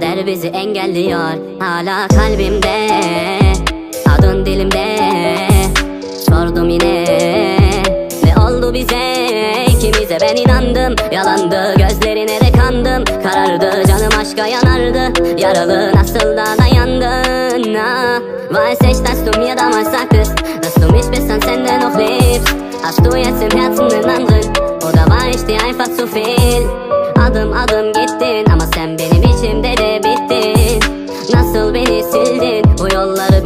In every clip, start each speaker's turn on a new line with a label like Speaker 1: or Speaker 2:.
Speaker 1: kader bizi engelliyor. Hala kalbimde adın dilimde. Sordum yine ne oldu bize? İkimize ben inandım. Yalandı gözlerine de kandım. Karardı canım aşka yanardı. Yaralı nasıl da dayandın? Ah. Weiß ich, dass du mir damals sagtest Dass du mich bis ans Ende noch liebst Hast du jetzt im Herzen den anderen Oder war ich einfach zu viel Adım adım gittin Ama sen benim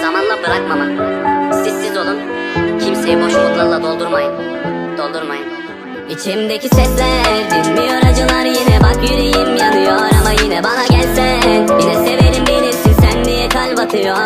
Speaker 1: zamanla bırakmamak. Sessiz olun, kimseyi boş umutlarla doldurmayın, doldurmayın. İçimdeki sesler dinmiyor acılar yine. Bak yüreğim yanıyor ama yine bana gelsen. Yine severim bilirsin sen diye kalp atıyor